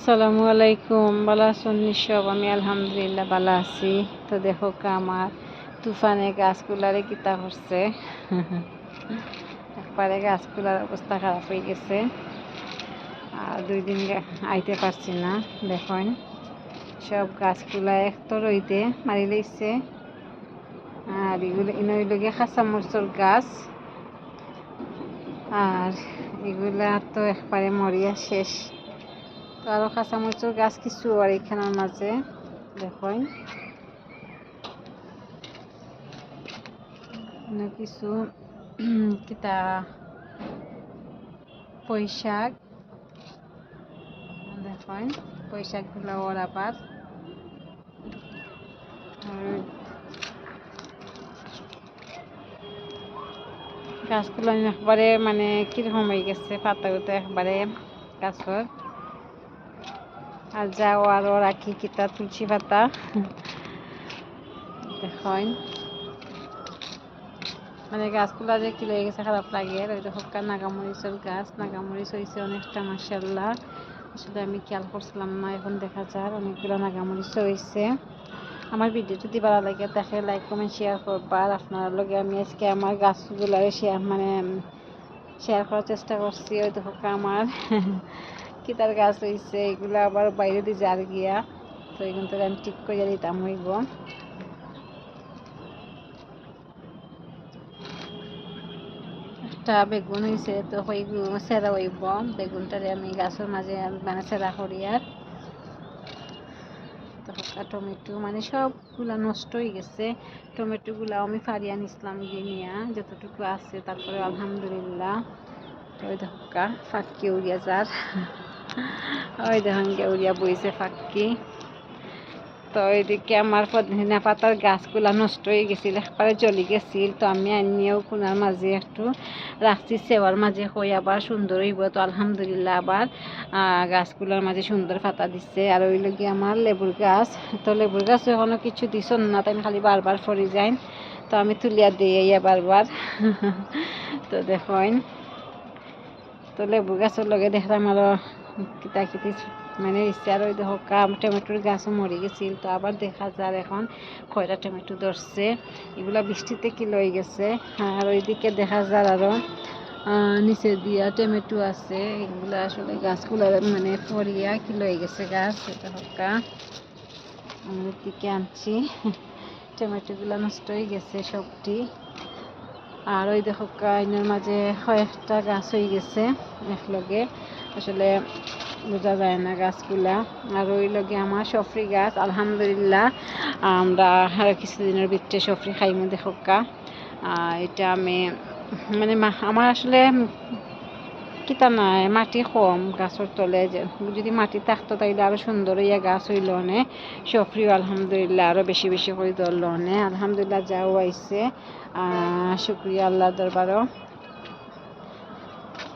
আসসালামু আলাইকুম। ভালো আছেন সব আমি আলহামদুলিল্লাহ ভালো আছি। তো দেখো আমার তুফানে গাছগুলারে কিতা করছে। একবারে গাছগুলার অবস্থা খারাপ হয়ে গেছে। আর দুই দিন আইতে পারছি না, দেখুন। সব গাছগুলা একতো রইতে মারি লইছে। আর এগুলো ইনই লগে মরচর গাছ। আর এগুলা তো একবারে মরিয়া শেষ। তো আরও কাঁচামরিচের গাছ কিছু আর এখানের মাঝে, দেখুন। কিছু কিতা, পৈশাক। দেখুন, পৈশাকগুলো ওর আবার। গাছগুলো একবারে মানে কীরকম হয়ে গেছে পাতাগুলো একবারে গাছর। আর যাও আরও রাখি কিতা তুলসী পাতা দেখুন মানে গাছগুলা যে কি হয়ে গেছে খারাপ লাগে ওই দেখো কা নাগামরিচের গাছ নাগামরিচ হয়েছে অনেকটা মাসাল্লাহ আসলে আমি খেয়াল করছিলাম না এখন দেখা যায় অনেকগুলো নাগামরিচ হয়েছে আমার ভিডিও যদি ভালো লাগে তাকে লাইক কমেন্ট শেয়ার করবা আর আপনার লগে আমি আজকে আমার গাছগুলারে শেয়ার মানে শেয়ার করার চেষ্টা করছি ওই দেখো কা আমার কিতার গাছ হয়েছে এগুলো আবার বাইরে দিয়ে যার গিয়া, তো এগুলো তো আমি ঠিক করে দিতাম হইব। বেগুন হয়েছে তো সেরা হইব। বেগুনটারে আমি গাছের মাঝে মানে সেরা করি আর। টমেটো মানে সবগুলা নষ্ট হয়ে গেছে। টমেটোগুলা আমি ফারিয়া নিছিলাম গিয়ে নিয়া যতটুকু আছে, তারপরে আলহামদুলিল্লাহ। ওই দেখা ফাঁকি উড়িয়া যার। ওই দেখুন উড়িয়া বইছে ফাঁকি। তো এদিকে আমার পদিনা পাতার গাছগুলা নষ্ট হয়ে গেছিল, একবারে জ্বলি গেছিল। তো আমি আনিয়েও কোনার মাঝে একটু রাখছি, সেওয়ার মাঝে হয়ে আবার সুন্দর হইব। তো আলহামদুলিল্লাহ আবার গাছগুলোর মাঝে সুন্দর পাতা দিচ্ছে আর ওই লগে আমার লেবুর গাছ। তো লেবুর গাছ এখনও কিছু দিছ না, তাই খালি বারবার ফরি যাই। তো আমি তুলিয়া দিই ইয়া বারবার তো দেখুন। তো লেবু গাছের লগে দেখলাম আরও কিতা কিতি মানে ইচ্ছে আর দেখো কাম টমেটোর গাছও মরে গেছিল, তো আবার দেখা যার এখন কয়টা টমেটো ধরছে। এগুলা বৃষ্টিতে কি লই গেছে? আর ওইদিকে দেখা যার আরও নিচে দিয়া টমেটো আছে। এগুলা আসলে গাছগুলো মানে ফরিয়া কি লই গেছে গাছ? এটা হকা দিকে আনছি। টমেটোগুলা নষ্ট হয়ে গেছে সবটি। আর ওই দেখো কাইনের মাঝে কয়েকটা গাছ হয়ে গেছে একলগে। আসলে বোঝা যায় না গাছগুলা। আর ওই লগে আমার সফরি গাছ আলহামদুলিল্লাহ। আমরা আরও কিছুদিনের ভিতরে সফরি খাইমু দেখো এটা আমি মানে আমার আসলে কিতা নাই মাটি কম গাছের তলে যদি মাটি থাকতো তাইলে আরও সুন্দর ইয়া গাছ হইল নে। সফরিও আলহামদুলিল্লাহ আরও বেশি বেশি করে ধরল নে। আলহামদুলিল্লাহ যাও আহ, শুক্রিয়া আল্লাহ দরবারও।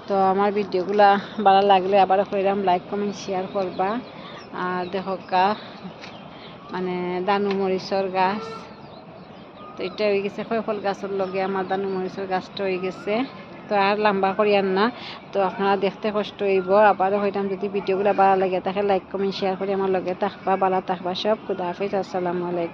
তো আমার ভিডিওগুলা ভালো লাগলে আবার কইরাম লাইক কমেন্ট শেয়ার করবা। আর দেখো মানে দানু মরিচর গাছ। তো এটা হয়ে গেছে ফল গাছের লগে আমার দানু মরিচর গাছটা হয়ে গেছে। তো আর লম্বা করি আর না। তো আপনারা দেখতে কষ্ট হইব। আবারও হইতাম যদি ভিডিওগুলো ভালো লাগে তাকে লাইক কমেন্ট শেয়ার করে আমার লগে থাকবা, ভালো থাকবা সব। খুদা হাফিজ, আসসালামু আলাইকুম।